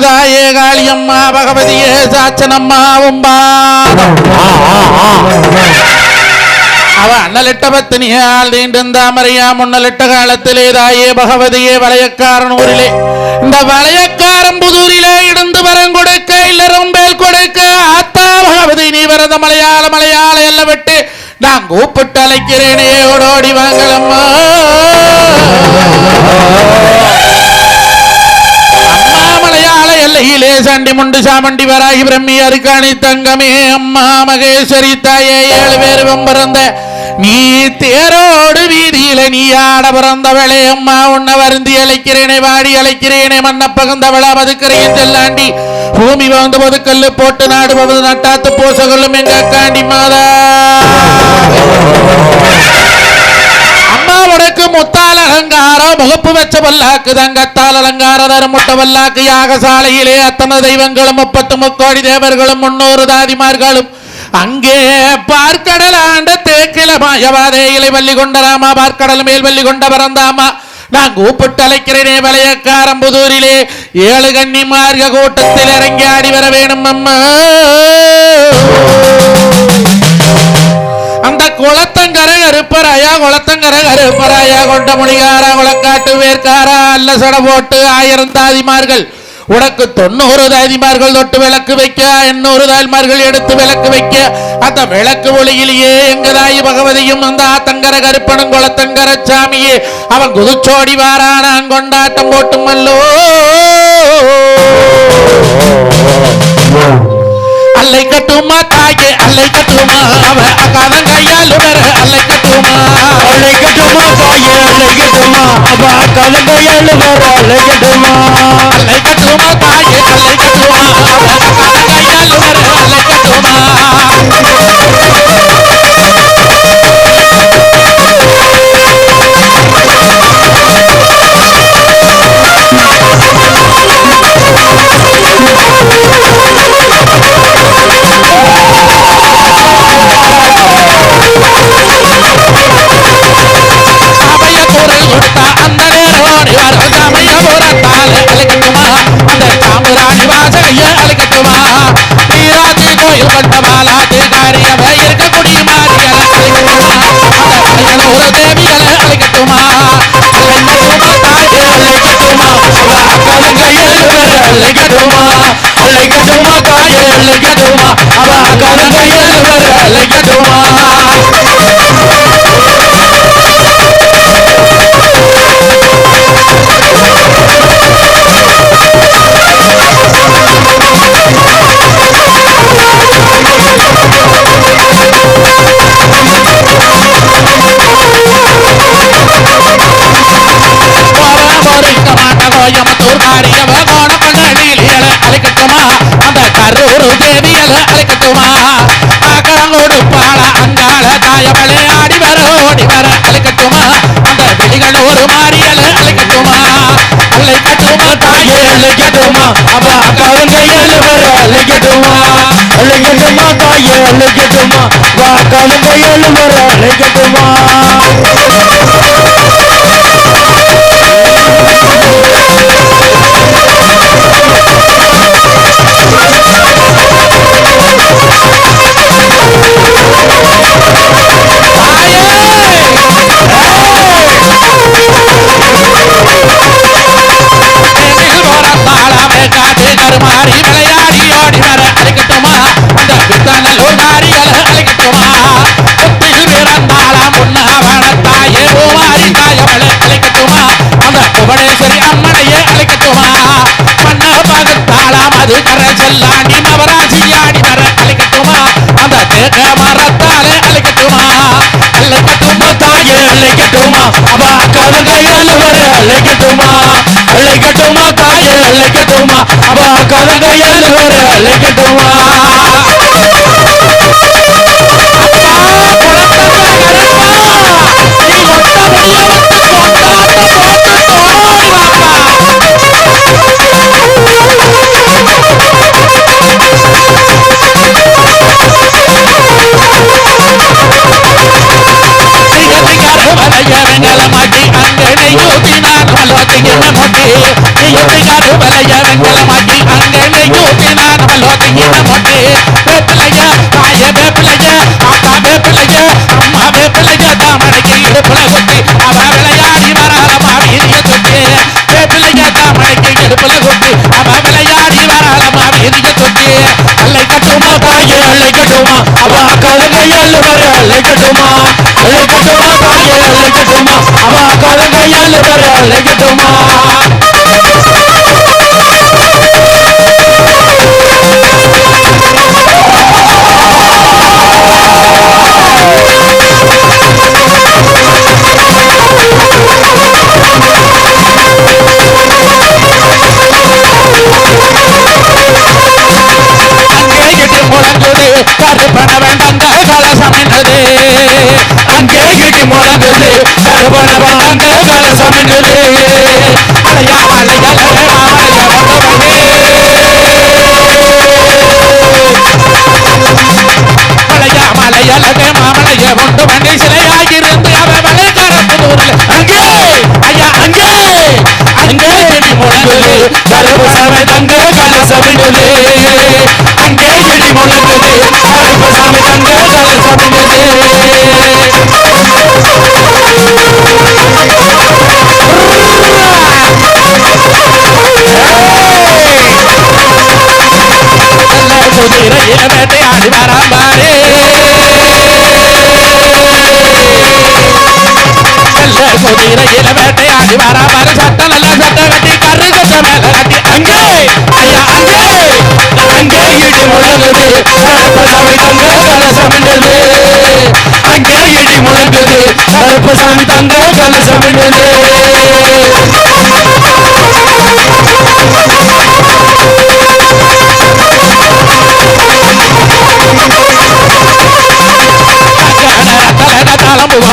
தாயே காளியம்மா பகவதியே சாச்சனம்மாவும் பாதம் அவ அண்ணலிட்ட பத்தினியால் நீண்டும் தாமரையா முன்னலிட்ட காலத்திலே தாயே பகவதியே வளையக்காரன் ஊரிலே இந்த வளையக்காரன் புதூரிலே இருந்து வரம் கொடுக்க இல்ல ரொம்பேல் கொடுக்க ஆத்தா பகவதி நீ வரத மலையாள மலையாள எல்லாம் விட்டு நான் கூப்பிட்டு அழைக்கிறேனே ஓடோடி வாங்கலம்மா மலையாள எல்லையிலே சண்டி முண்டு சாமண்டி வராகி பிரம்மி அருக்காணி தங்கமே அம்மா மகேஸ்வரி தாயே ஏழு பேர் பிறந்த நீ தேரோடு வீதியில நீ ஆட பிறந்தவளே அம்மா உன்னை வருந்தி அழைக்கிறேனே வாடி அழைக்கிறேனே மன்ன பகுந்தவளா மதுக்கரையும் செல்லாண்டி பூமி வந்து பொதுக்கல்லு போட்டு நாடு பவது நட்டாத்து பூசகொள்ளும் எங்க காண்டி மாதா அம்மா உனக்கு முத்தால் அலங்காரம் முகப்பு பல்லாக்கு தங்கத்தால் அலங்கார தரமுட்ட பல்லாக்கு யாகசாலையிலே அத்தனை தெய்வங்களும் முப்பத்து முக்கோடி தேவர்களும் முன்னூறு தாதிமார்களும். அங்கே பார்க்கடல் ஆண்ட தேக்கில மாயவாதே இலை வள்ளி கொண்ட ராமா பார்க்கடல் மேல் வள்ளி கொண்ட பரந்தாமா. நான் கூப்பிட்டு அழைக்கிறேனே வளையக்காரம்புதூரிலே ஏழு கன்னி மார்க கூட்டத்தில் இறங்கி ஆடி வர வேணும் அம்மா அந்த குளத்தங்கரை கருப்பராயா குளத்தங்கரை கருப்பராயா கொண்ட மொழிகாரா குளக்காட்டு வேர்க்காரா அல்ல சட போட்டு ஆயிரம் தாதிமார்கள். உனக்கு தொண்ணூறு தாதிமார்கள் தொட்டு விளக்கு வைக்க எண்ணூறு தாய்மார்கள் எடுத்து விளக்கு வைக்க. அந்த விளக்கு ஒளியிலேயே எங்க தாய் பகவதியும் அந்த ஆத்தங்கர கருப்பனும் குளத்தங்கர சாமியே அவன் குதிச்சோடி வாரானான் கொண்டாட்டம் போட்டும் அல்லோ. அல்லை கட்டுமா தாயே அல்லை கட்டுமா? அவ அகாதம் கையால் வர அல்லை கட்டுமா தாயே அழைக்கட்டுமா அவ கலங்கையால் வர அழைக்கட்டுமா அல்லை கட்டுமா கலங்கையால் வர அழைக்கட்டுமா அழைக்கட்டுமா அவ கலங்கையால் வர அழைக்கட்டுமா பரமொருக்க அழைக்கட்டுமா அந்த கரூர் தேவியல் அழைக்கட்டுமா ஆகங்கோடு பாட அங்காள தாயவளே ஆடி வர ஓடி வர அழைக்கட்டுமா அந்த வெளிகளூர் மாறியல் அழைக்கட்டுமா அழைக்கட்டுமா தாயே அழைக்கட்டுமா அவ கலங்கையால் வர அழைக்கட்டுமா அழைக்கட்டுமா தாயே அழைக்கட்டுமா அவ கலங்கையால் வர அழைக்கட்டுமா தாயே அழைக்கட்டுமா அவ கலங்கையால் வர அழைக்கட்டுமா அழைக்கட்டுமா தாயே அழைக்கட்டுமா அவ கலங்கையால் வர அழைக்கட்டுமா நீ கையால் வர அழைக்கட்டுமா அழைக்கட்டுமா தாயே அழைக்கட்டுமா அவ கதை கையால் வர அழைக்கட்டுமா கருவணவன் அங்க கலசம் நல்ல குதிரையில வேட்டையாடி வர வர சட்ட நல்லா சட்ட கட்டி கரு சட்ட மேல கட்டி அங்கே ஐயா அங்கே அங்கே இடி முழங்குது கருப்பு சாமி தங்க கலசம் அங்கே இடி முழங்குது கருப்பு சாமி தங்க கலசம்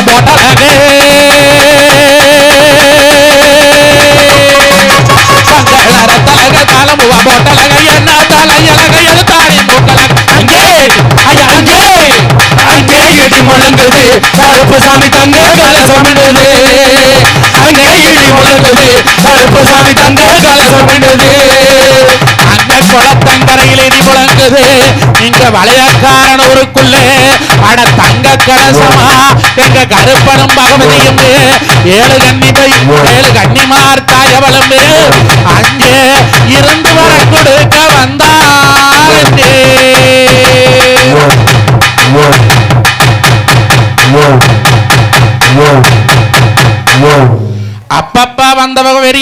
போட்டாலே முழங்குது கருப்பு சாமி தங்க கலசம் அங்கே இடி முழங்குது கருப்பு சாமி தங்க கலசம் அங்க குளத்தங்கரையில் இடி முழங்குது இங்க வளையக்காரன் ஊருக்குள்ளே அட தங்க கலசமா எங்க கருப்பனும் பகவதியும் ஏழு கன்னி போய் ஏழு கன்னிமார் தாயவளும்.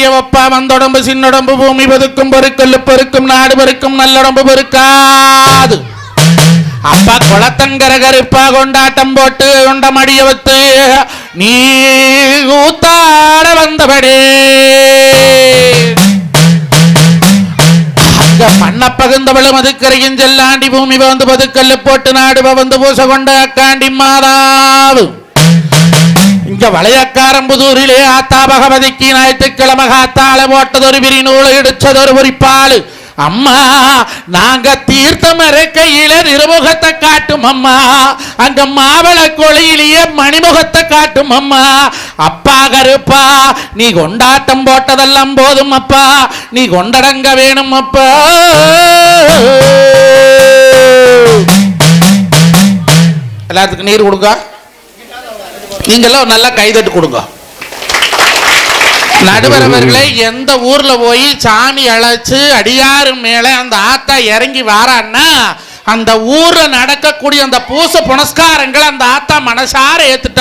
வந்தவக வெறியவப்பா வந்தொடம்பு சின்னொடம்பு பூமி பெருக்கும் பெருக்கல்லு பெருக்கும் நாடு பெருக்கும் நல்லொடம்பு பெருக்காது அப்பா குளத்தங்கர கருப்பா கொண்டாட்டம் போட்டு கொண்ட மடிய வத்து நீ ஊத்தாட வந்தபடி. அங்க பண்ண பகுந்தவளும் அதுக்கரையும் செல்லாண்டி பூமி வந்து பதுக்கல்லு போட்டு நாடு வந்து பூச கொண்ட அக்காண்டி மாதாவு. இங்க வளையக்காரம்புதூரிலே ஆத்தா பகவதிக்கு ஞாயிற்றுக்கிழமை காத்தால போட்டதொரு விரிநூல் இடிச்சதொரு பொறிப்பாலு அம்மா நாங்க தீர்த்தம் கையில நிருமுகத்தை காட்டும் அம்மா. அங்க மாவள கொலையிலேயே மணிமுகத்தை காட்டும் அம்மா. அப்பா கருப்பா நீ கொண்டாட்டம் போட்டதெல்லாம் போதும் அப்பா. நீ கொண்டடங்க வேணும் அப்பா. எல்லாத்துக்கும் நீர் கொடுக்க? நீங்களும் நல்லா கைதட்டு கொடுங்க. நடுவரவர்களை எந்த ஊர்ல போய் சாமி அழைச்சு அடியாறு மேல அந்த ஆத்தா இறங்கி வாரான்னா அந்த ஊர்ல நடக்கக்கூடிய அந்த பூச புனஸ்காரங்களை அந்த ஆத்தா மனசார ஏத்துட்டா